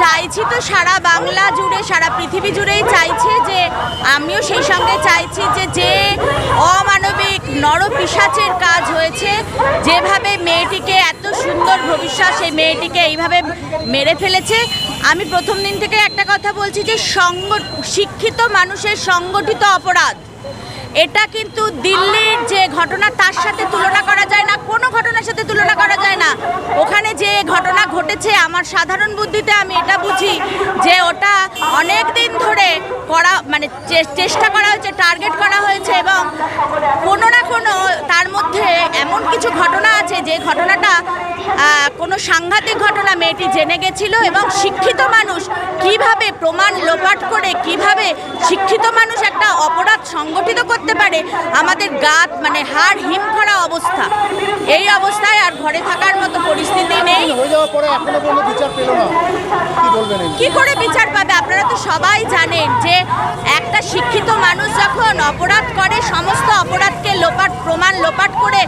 চাইছি তো সারা বাংলা জুড়ে, সারা পৃথিবী জুড়েই চাইছে যে, আমিও সেই সঙ্গে চাইছি যে যে অমানবিক নরপিসাচের কাজ হয়েছে, যেভাবে মেয়েটিকে এত সুন্দর ভবিষ্যৎ সেই মেয়েটিকে এইভাবে মেরে ফেলেছে। আমি প্রথম দিন থেকে একটা কথা বলছি যে, সঙ্গ, শিক্ষিত মানুষের সংগঠিত অপরাধ। এটা কিন্তু দিল্লির যে ঘটনা, তার সাথে তুলনা করা যায় না কোনো ঘটনার সাথে তুলনা করা যায় না ওখানে যে ঘটনা ঘটেছে, আমার সাধারণ বুদ্ধিতে আমি এটা বুঝি যে ওটা অনেক দিন ধরে করা মানে চেষ্টা করা হয়েছে টার্গেট করা হয়েছে এবং কোনো না কোনো তার মধ্যে এমন কিছু ঘটনা আছে যে ঘটনাটা কোনো সাংঘাতিক ঘটনা মেয়েটি জেনে গেছিল এবং শিক্ষিত মানুষ কীভাবে প্রমাণ লোপাট করে কীভাবে শিক্ষিত মানুষ একটা অপরাধ সংগঠিত করতে পারে আমাদের গাত মানে হাড় হিম করা অবস্থা। এই অবস্থায় আর ঘরে থাকার মতো পরিস্থিতি নেই। কি করে বিচার পাবে? আপনারা তো সবাই জানেন যে একটা শিক্ষিত মানুষ যখন অপরাধ করে সমস্ত অপরাধকে লোপাট, প্রমাণ লোপাট করে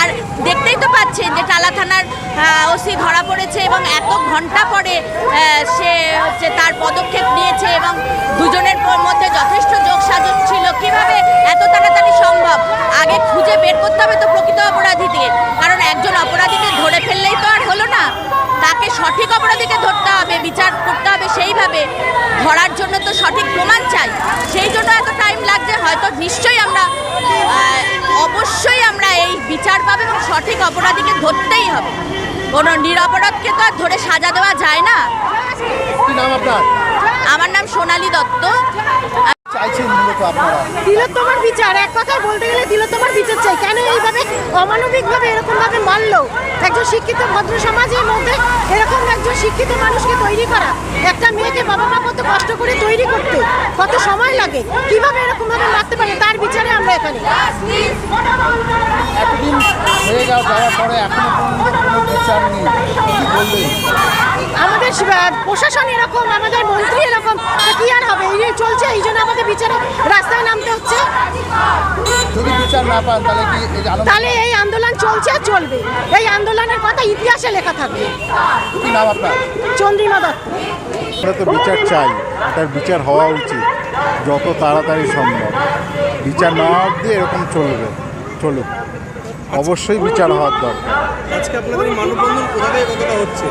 আর দেখতেই তো পাচ্ছেন যে টালা থানার ওসি ধরা পড়েছে এবং এত ঘণ্টা পরে সে হচ্ছে তার পদক্ষেপ নিয়েছে এবং দুজনের মধ্যে যথেষ্ট যোগসাজশ ছিল। কীভাবে এত তাড়াতাড়ি সম্ভব? আগে খুঁজে বের করতে হবে তো প্রকৃত অপরাধীকে। কারণ একজন অপরাধীকে ধরে ফেললেই তো আর হলো না। তাকে সঠিক অপরাধীকে ধরতে হবে, বিচার করতে হবে সেইভাবে। ধরার জন্য তো সঠিক প্রমাণ চাই। সেই জন্য এত টাইম লাগছে, হয়তো নিশ্চয়ই সঠিক অপরাধীকে ধরতেই হবে। কোনো নিরপরাধকে তো আর ধরে সাজা দেওয়া যায় না। কি নাম আপনার? আমার নাম সোনালী দত্ত। চাইছেন মূলত আপনারা? তিলোত্তমার বিচার এক কথায় বলতে গেলে তিলোত্তমার বিচার চাই। কেন এইভাবে অমানবিকভাবে এরকম ভাবে মারলো একজন শিক্ষিত ভদ্র সমাজের মধ্যে এরকম একজন শিক্ষিত মানুষকে তৈরি করা? একটা মেয়েকে বাবা মা কত কষ্ট করে তৈরি করতে কত সময় লাগে? কীভাবে এরকম ভাবে মারতে পারে? তার বিচারে আমরা এখানে। যাওয়ার পরে এখনও পর্যন্ত কোনো বিচার নেই কি বলবেন আমাদের প্রশাসন এরকম আমাদের মন্ত্রী এরকম কি আর হবে? এই যে চলছে এই জন্য আমাদের বিচারে রাস্তায় নামতে হচ্ছে। যদি বিচার না পান তাহলে কি তাহলে এই আন্দোলন চলছে আর চলবে। এই আন্দোলনের কথা ইতিহাসে লেখা থাকবে। কি নাম আপনার? চন্দ্রিমা দত্ত। আমরা তো বিচার চাই এটার বিচার হওয়া উচিত যত তাড়াতাড়ি সম্ভব। বিচার না অবধি এরকম চলবে চলুক। অবশ্যই বিচার হওয়ার দরকার। আজকে আপনাদের মানববন্ধন কোথা থেকে কতটা হচ্ছে?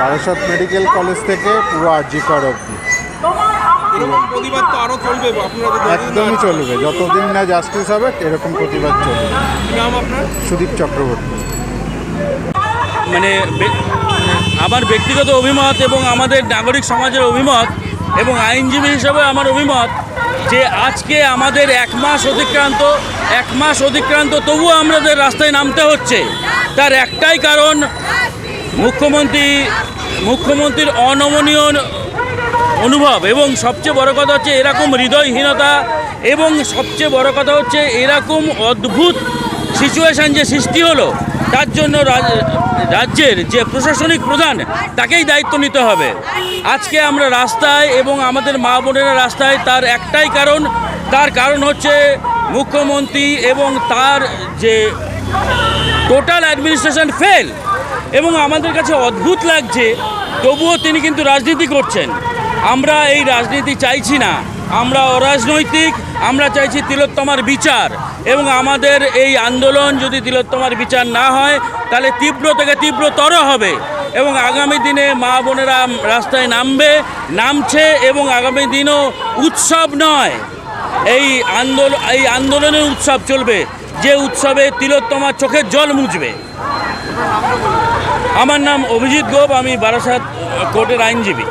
বারাসত মেডিকেল কলেজ থেকে পুরো আজিকর অবধি। প্রতিবাদ তো আরও চলবে যতদিন একদমই চলবে। যতদিন না জাস্টিস হবে এরকম প্রতিবাদ চলবে। নাম আপনার? সুদীপ চক্রবর্তী। মানে আমার ব্যক্তিগত অভিমত এবং আমাদের নাগরিক সমাজের অভিমত এবং আইনজীবী হিসেবে আমার অভিমত যে আজকে আমাদের এক মাস অতিক্রান্ত, এক মাস অতিক্রান্ত, তবুও আমাদের রাস্তায় নামতে হচ্ছে। তার একটাই কারণ, মুখ্যমন্ত্রী, মুখ্যমন্ত্রীর অনমনীয় অনুভব এবং সবচেয়ে বড় কথা হচ্ছে এরকম হৃদয়হীনতা এবং সবচেয়ে বড় কথা হচ্ছে এরকম অদ্ভুত সিচুয়েশান যে সৃষ্টি হলো তার জন্য রাজ- রাজ্যের যে প্রশাসনিক প্রধান, তাকেই দায়িত্ব নিতে হবে। আজকে আমরা রাস্তায় এবং আমাদের মা বোনেরা রাস্তায় তার একটাই কারণ। তার কারণ হচ্ছে মুখ্যমন্ত্রী এবং তার যে টোটাল অ্যাডমিনিস্ট্রেশন ফেল এবং আমাদের কাছে অদ্ভুত লাগছে, তবুও তিনি কিন্তু রাজনীতি করছেন। আমরা এই রাজনীতি চাইছি না। আমরা অরাজনৈতিক, আমরা চাইছি তিলোত্তমার বিচার। এবং আমাদের এই আন্দোলন যদি তিলোত্তমার বিচার না হয়, তাহলে তীব্র থেকে তীব্রতর হবে। এবং আগামী দিনে মা বোনেরা রাস্তায় নামবে, নামছে এবং আগামী দিনও উৎসব নয়। এই আন্দোলন এই আন্দোলনের উৎসব চলবে। যে উৎসবে তিলোত্তমার চোখে জল মুছবে। আমার নাম অভিজিৎ গোপ, আমি বারাসাত কোর্টের আইনজীবী।